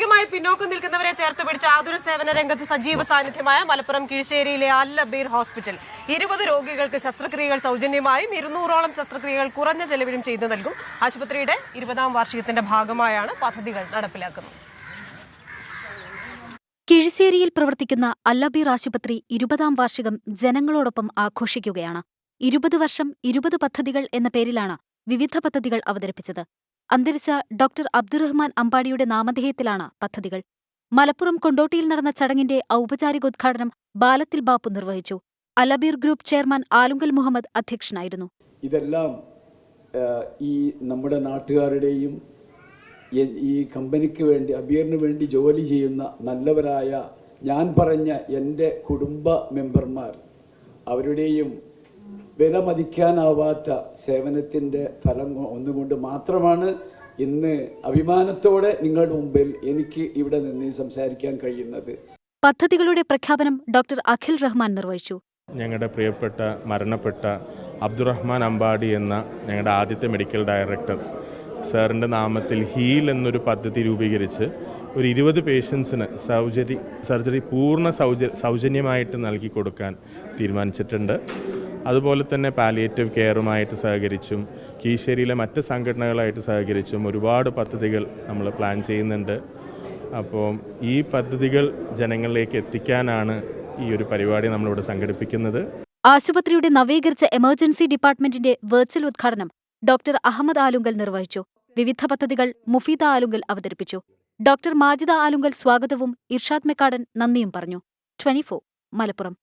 സാമ്പത്തികമായി പിന്നോക്കം നിൽക്കുന്നവരെ ചേർത്ത് പിടിച്ച ആതുര സേവന രംഗത്ത് സജീവ സാന്നിധ്യമായ മലപ്പുറം കീഴ്ശേരിയിലെ അൽ അബീർ ഹോസ്പിറ്റൽ. ഇരുപത് രോഗികൾക്ക് ശസ്ത്രക്രിയകൾ സൗജന്യമായും ഇരുന്നൂറോളം ശസ്ത്രക്രിയകൾ കുറഞ്ഞ ചെലവിലും ചെയ്തു നൽകും. ആശുപത്രിയുടെ ഇരുപതാം വാർഷികത്തിന്റെ ഭാഗമായാണ് പദ്ധതികൾ നടപ്പിലാക്കുന്നത്. കിഴിശ്ശേരിയിൽ പ്രവർത്തിക്കുന്ന അല്ലബീർ ആശുപത്രി ഇരുപതാം വാർഷികം ജനങ്ങളോടൊപ്പം ആഘോഷിക്കുകയാണ്. ഇരുപത് വർഷം ഇരുപത് പദ്ധതികൾ എന്ന പേരിലാണ് വിവിധ പദ്ധതികൾ അവതരിപ്പിച്ചത്. അന്തരിച്ച ഡോക്ടർ അബ്ദുറഹ്മാൻ അമ്പാടിയുടെ നാമധേയത്തിലാണ് പദ്ധതികൾ. മലപ്പുറം കൊണ്ടോട്ടിയിൽ നടന്ന ചടങ്ങിന്റെ ഔപചാരികോദ്ഘാടനം ബാലത്തിൽ ബാപ്പു നിർവഹിച്ചു. അലബീർ ഗ്രൂപ്പ് ചെയർമാൻ ആലുങ്കൽ മുഹമ്മദ് അധ്യക്ഷനായിരുന്നു. ഇതെല്ലാം ഈ നമ്മുടെ നാട്ടുകാരുടെയും ഈ കമ്പനിക്ക് വേണ്ടി അബീറിന് വേണ്ടി ജോലി ചെയ്യുന്ന നല്ലവരായ ഞാൻ പറഞ്ഞ എന്റെ കുടുംബ മെമ്പർമാർ അവരുടെയും വില മതിക്കാനാവാത്ത സേവനത്തിന്റെ ഫലം ഒന്നുകൊണ്ട് മാത്രമാണ് ഇന്ന് അഭിമാനത്തോടെ നിങ്ങളുടെ മുമ്പിൽ എനിക്ക് ഇവിടെ നിന്ന് സംസാരിക്കാൻ കഴിയുന്നത്. പദ്ധതികളുടെ പ്രഖ്യാപനം ഡോക്ടർ അഖിൽ റഹ്മാൻ നിർവഹിച്ചു. ഞങ്ങളുടെ പ്രിയപ്പെട്ട മരണപ്പെട്ട അബ്ദുറഹ്മാൻ അമ്പാടി എന്ന ഞങ്ങളുടെ ആദ്യത്തെ മെഡിക്കൽ ഡയറക്ടർ. സാറിന്റെ നാമത്തിൽ ഹീൽ എന്നൊരു പദ്ധതി രൂപീകരിച്ച് ഒരു ഇരുപത് പേഷ്യൻസിന് സൗജരി സർജറി പൂർണ സൗജ സൗജന്യമായിട്ട് നൽകി കൊടുക്കാൻ തീരുമാനിച്ചിട്ടുണ്ട്. അതുപോലെ തന്നെ പാലിയേറ്റീവ് കെയറുമായിട്ട് സഹകരിച്ചും കീശ്ശേരിയിലെ മറ്റ് സംഘടനകളായിട്ട് സഹകരിച്ചും ഒരുപാട് പദ്ധതികൾ നമ്മൾ പ്ലാൻ ചെയ്യുന്നുണ്ട്. അപ്പോൾ ഈ പദ്ധതികൾ ജനങ്ങളിലേക്ക് എത്തിക്കാനാണ് ഈ ഒരു പരിപാടി നമ്മളിവിടെ സംഘടിപ്പിക്കുന്നത്. ആശുപത്രിയുടെ നവീകരിച്ച എമർജൻസി ഡിപ്പാർട്ട്മെന്റിന്റെ വെർച്വൽ ഉദ്ഘാടനം ഡോക്ടർ അഹമ്മദ് ആലുങ്കൽ നിർവഹിച്ചു. വിവിധ പദ്ധതികൾ മുഫീദ ആലുങ്കൽ അവതരിപ്പിച്ചു. ഡോക്ടർ മാജിദ ആലുങ്കൽ സ്വാഗതവും ഇർഷാദ് മെക്കാടൻ നന്ദിയും പറഞ്ഞു. ട്വന്റി മലപ്പുറം.